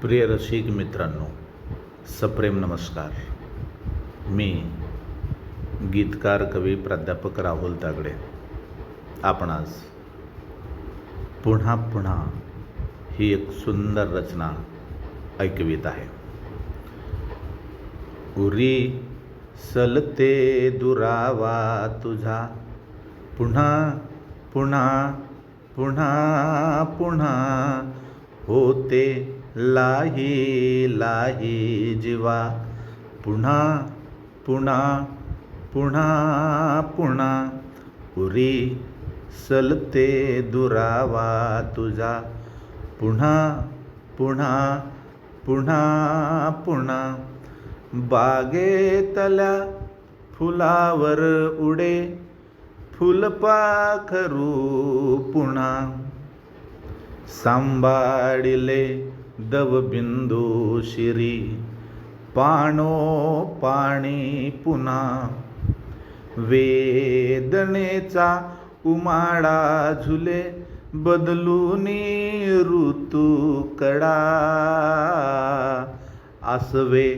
प्रिय रसिक मित्रांनो सप्रेम नमस्कार. मी गीतकार कवी प्राध्यापक राहुल तागडे. आपणास पुन्हा पुन्हा ही एक सुंदर रचना ऐकवीत आहे. उरी सलते दुरावा तुझा पुन्हा पुन्हा पुन्हा पुन्हा होते लाही लाही जीवा. पुन्हा पुन्हा पुन्हा पुन्हा उरी सलते दुरावा तुझा. पुन्हा पुन्हा पुन्हा पुन्हा बागेतल्या फुलावर उडे फुलपाखरू पुन्हा. सांबाडिले दवबिंदू शिरी। पाणो पाणी पुन्हा वेदनेचा उमाडा झुले बदलूनी ऋतू कडा। आसवे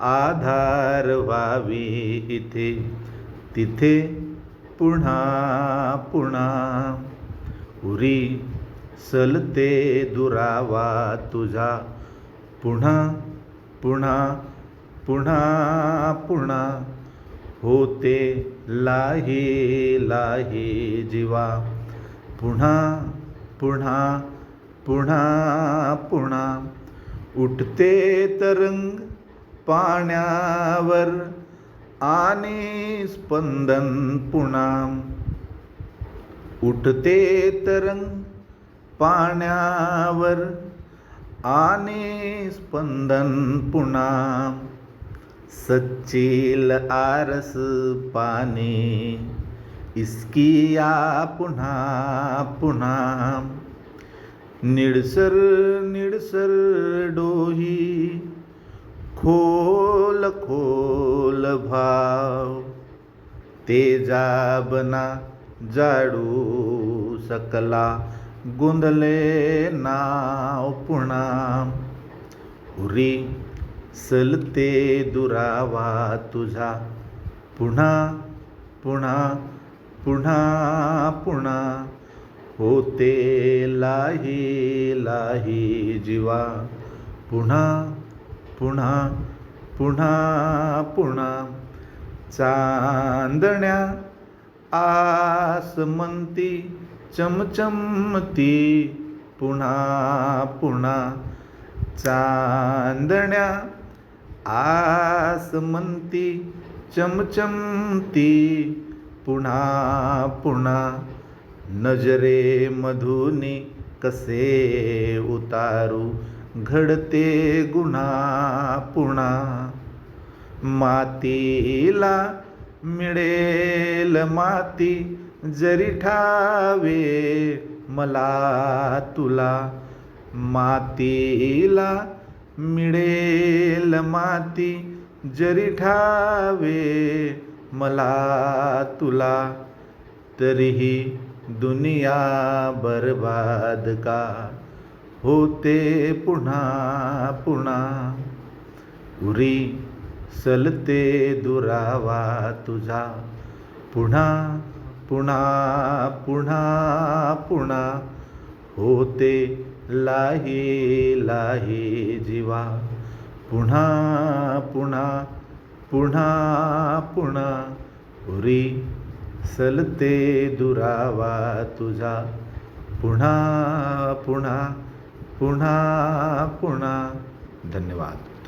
आधार व्हावी इथे तिथे पुन्हा पुन्हा। उरी सलते दुरावा तुझा. पुन्हा पुन्हा पुन्हा पुन्हा होते लाही लाही जीवा. पुन्हा पुन्हा पुन्हा पुन्हा उठते तरंग पाण्यावर आणि स्पंदन पुन्हा. उठते तरंग पाण्यावर आणि स्पंदन पुन्हा. सच्चील आरस पाणी इस्किया पुन्हा पुन्हा. निडसर निडसर डोही, खोल खोल भाव. तेजा बना जाडू सकला गुंदले नाव पुन्हा उरी सलते दुरावा तुझा. पुन्हा पुन्हा पुन्हा पुन्हा होते लाही लाही जीवा. पुन्हा पुन्हा पुन्हा पुन्हा चांदण्या आसमंती चमचमती पुन्हा पुन्हा चांदण्या आसमंती चमचमती पुन्हा पुन्हा नजरे मधुनी कसे उतारू घडते गुन्हा पुन्हा मातीला मिळेल माती जरी ठावे मला तुला मातीला मिळेल माती. जरी ठावे मला तुला तरीही दुनिया बरबाद का? होते पुन्हा पुन्हा उरी सलते दुरावा तुझा. पुन्हा पुन्हा पुन्हा पुन्हा होते लाही लाही जीवा. पुन्हा पुन्हा पुन्हा पुन्हा उरी सलते दुरावा तुझा. पुन्हा पुन्हा पुन्हा पुन्हा धन्यवाद.